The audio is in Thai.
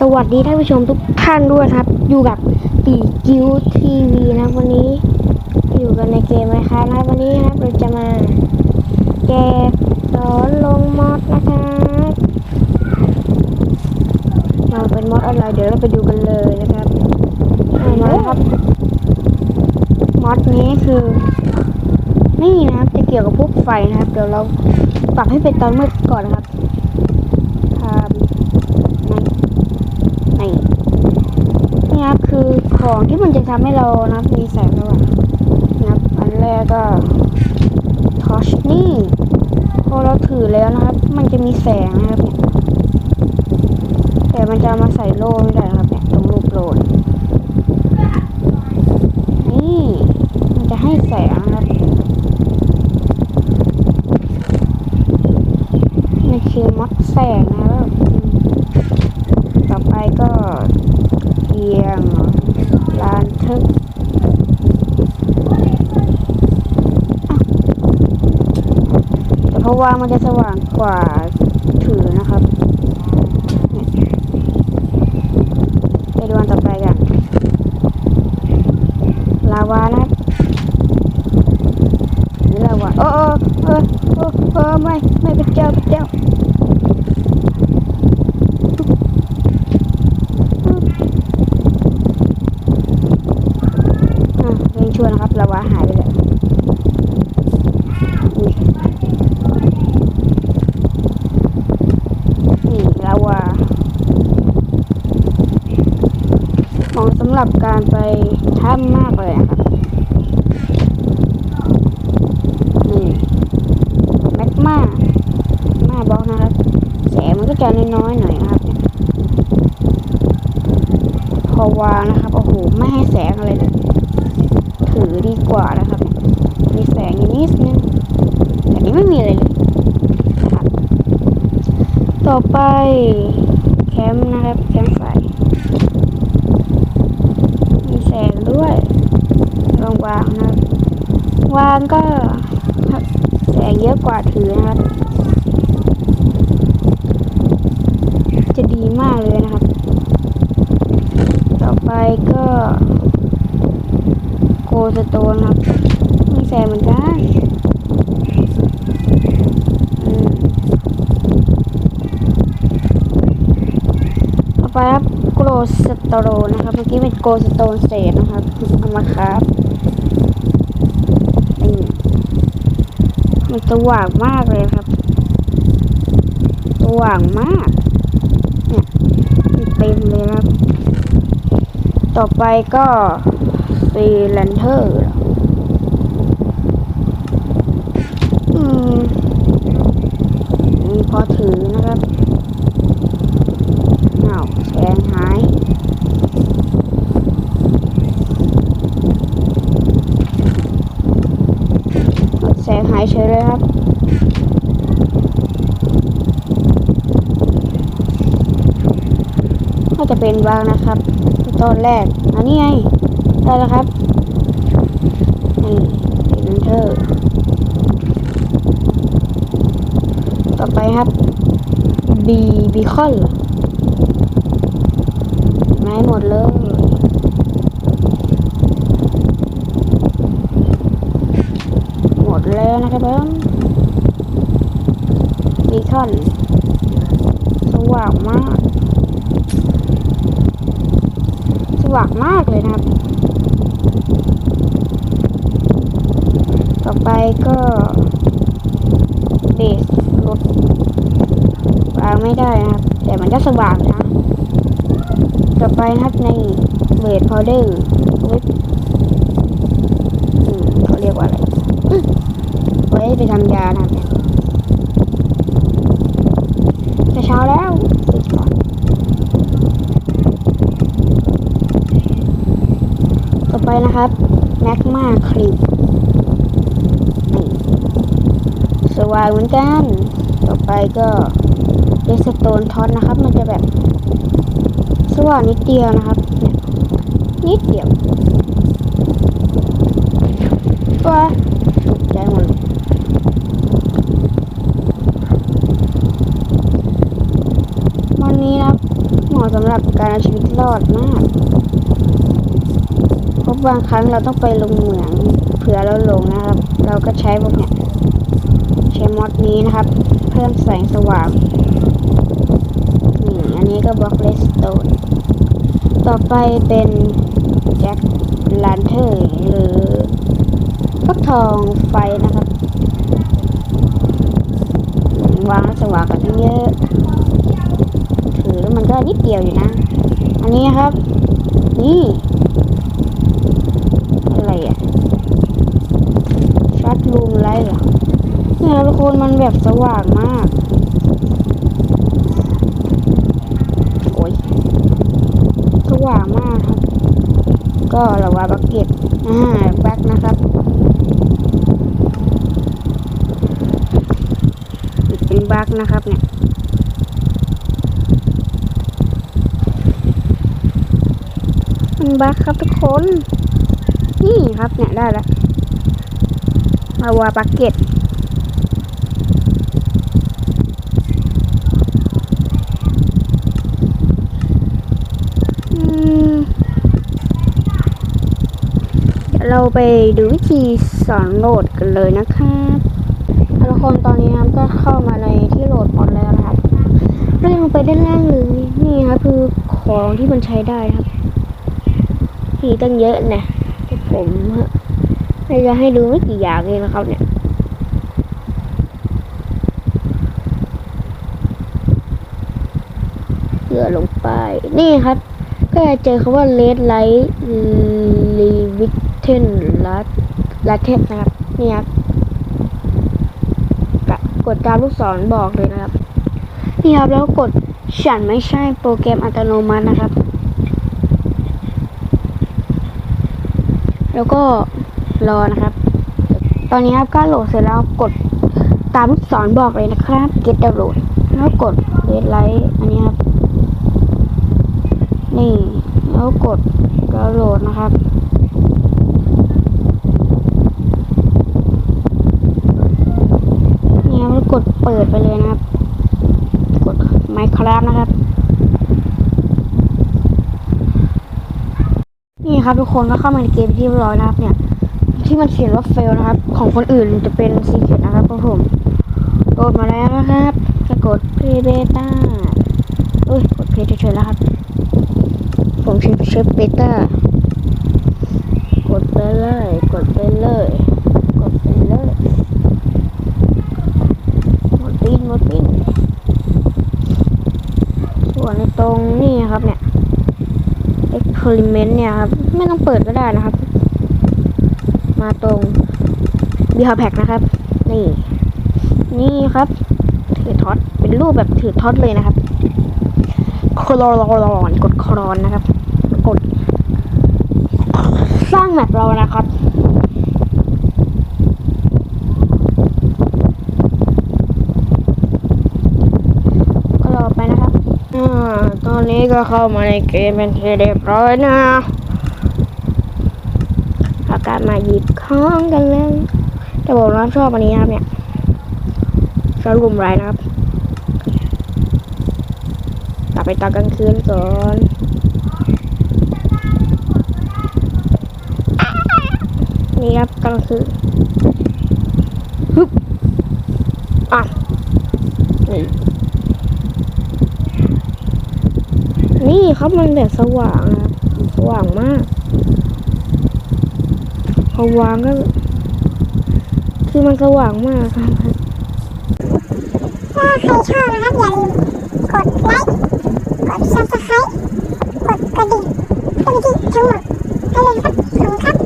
สวัสดีท่านผู้ชมทุกท่านด้วยครับ อยู่กับปีกิวทีวีนะวันนี้ อยู่กันในเกมไหมครับนะวันนี้ครับเราจะมาแกะสอนลงมอดนะครับเราเป็นมอดอะไรเดี๋ยวเราไปดูกันเลยนะครับเอามาครับมอดนี้คือ นี่นะครับจะเกี่ยวกับพวกไฟนะครับ เดี๋ยวเราปรับให้เป็นตอนมืดก่อนนะครับทำ นี่ ครับคือของที่มันจะทำให้เรานะมีแสงสว่างนะครับอันแรกก็ทอชนี่พอเราถือแล้วนะครับ มันจะมีแสงนะครับเนี่ยแต่มันจะมาใส่โล่ไม่ได้ครับเนี่ยตรงรูปโล่เนี่ยนี่มันจะให้แสงนะครับนี่คือมัดแสงนะครับอืม ต่อไปก็เอียงลานทึกแต่เพราะว่ามันจะสว่างกว่าถือนะครับเนี่ยไปดูอันต่อไปกัน ลาวานะนี่ลาวาโอ้โอ้เออเออเออไม่ไม่เป็นเจ้าเป็นเจ้า อะเร่งชวนนะครับลาวาหายไปเลยนี่นี่ลาวา เหมาะสำหรับการไปถ้ำมากเลยครับนี่แมกมาแมาบล็อกนะครับแสงมันก็จะน้อยๆหน่อยนะครับ พอวางนะครับโอ้โหไม่ให้แสงอะไรเลยถือดีกว่านะครับ มีแสงยินิดนึงแต่นี้ไม่มีอะไรเลยครับ ต่อไปแคมป์นะครับแคมป์ไฟ มีแสง ด้วยลองวางนะครับวางก็แสงเยอะกว่าถือนะครับ จะดีมากเลยนะครับ ต่อไปก็โกสโตนครับมีแสงเหมือนกันอืมต่อไปครับโกล สโตนะครับ เมื่อกี้เป็นโกสโตนเศษนะครับเอามาครับนี่มันสว่างมากเลยครับสว่างมาก เนี่ยเต็มเลยนะครับ ต่อไปก็ซีแลนเทอร์อืมพอถือนะครับอ้าวแสงหาย แสงหาย เฉยเลยครับน่าจะเป็นบางนะครับ ตอนแรก อันนี้ไง ได้แล้วครับ นี่เป็นเทอร์ต่อไปครับบีบีคอนไม้หมดเลย หมดแล้วนะครับเพิ่ม บีคอนสว่างมาก สว่างมากเลยนะครับ ต่อไปก็เบสลดวางไม่ได้นะครับ แต่มันจะสว่างนะ ต่อไปนะครับในเบสพาวเดอร์วิปเขาเรียกว่าอะไรไว้ไปทำยานะครับเนี่ยจะเช้าแล้วปิดก่อน ไปนะครับแมกมาคลิปนี่สว่างเหมือนกัน ต่อไปก็เดสโตนท็อตนะครับ มันจะแบบ สว่างนิดเดียวนะครับเนี่ยนิดเดียวตัวตกใจหมดวันนี้นะเหมาะสำหรับการเอาชีวิตรอดมากะบางครั้งเราต้องไปลงเหมืองเผื่อเราลงนะครับ เราก็ใช้พวกเนี้ยใช้มอดนี้นะครับ เพิ่มแสงสว่างนี่อันนี้ก็บล็อกเลสโตนต่อไปเป็นแจ็คลานเทอร์หรือฟักทองไฟนะครับวางแล้วสว่างกันเยอะถือแล้วมันก็นิดเดียวอยู่นะ อันนี้ครับ นี่ อะไรอะชัด รูมไลท์เหรอเนี่ยทุกคนมันแบบสว่างมาก โอ้ย สว่างมากครับ ก็เราว่าบักเก็ตอ่าแบ็คนะครับเป็นบักนะครับเนี่ยมันบักครับทุกคน นี่ครับเนี่ยได้แล้ว ลาวาบักเก็ตเดี๋ยวเราไปดูวิธีสอนโหลดกันเลยนะครับทุกคนตอนนี้นะครับก็เข้ามาในที่โหลดมอดแล้วนะครับเลื่อนลงไปด้านล่างเลยนี่ครับคือของที่มันใช้ได้ครับที่ตั้งเยอะนะแต่ผม เราจะให้ดูไม่กี่อย่างเองนะครับเนี่ยเกลือลงไป นี่ครับ ก็จะเจอคำว่า red light l e v i t e n lat latte นะครับ นี่ครับกดตามลูกศรบอกเลยนะครับ นี่ครับแล้วกดฉันไม่ใช่โปรแกรมอัตโนมัตินะครับ แล้วก็ รอนะครับ ตอนนี้ครับก็โหลดเสร็จแล้วกดตามลูกศรบอกเลยนะครับ get download แล้วกด red light อันนี้ครับ นี่ แล้วกดดาวน์โหลดนะครับนี่ครับแล้วกดเปิดไปเลยนะครับ กด Minecraft นะครับ นี่ครับทุกคนก็เข้ามาในเกมที่เรียบร้อยนะครับเนี่ย ที่มันเขียนว่า fail นะครับ ของคนอื่นจะเป็น secret นะครับผมโหลดมาแล้วนะครับจะกด play beta อุ้ยกด play เฉยๆแล้วครับ ผมชื่อเชฟเบต้ากดไปเลย กดไปเลยกดไปเลยหมดปิ้นหมดปิ้นส่วนในตรงนี่ครับเนี่ย experiment เนี่ยครับ ไม่ต้องเปิดก็ได้นะครับ มาตรงบีฮาแพ็กนะครับ นี่ นี่ครับ ถือท็อตเป็นรูปแบบถือท็อตเลยนะครับคลอรอนกดคลอนนะครับ กด สร้างแมปเรานะครับก็รอไปนะครับ อ่า ตอนนี้ก็เข้ามาในเกมเป็นที่เรียบร้อยนะ กาศมาหยิบของกันเลย แต่ผมชอบอันนี้นะครับเนี่ยชอบรุมไรนะครับกลับไปตอนกลางคืนก่อนนี่ครับกลางคืนฮึบอะนี่นี่ครับมันแบบสว่างนะสว่างมาก พอวางก็ คือมันสว่างมากครับถ้าใครชอบนะครับอย่าลืมกดไลค์กดซับสไครต์กดกระดิ่งเพื่อที่ทั้งหมดให้เลยครับ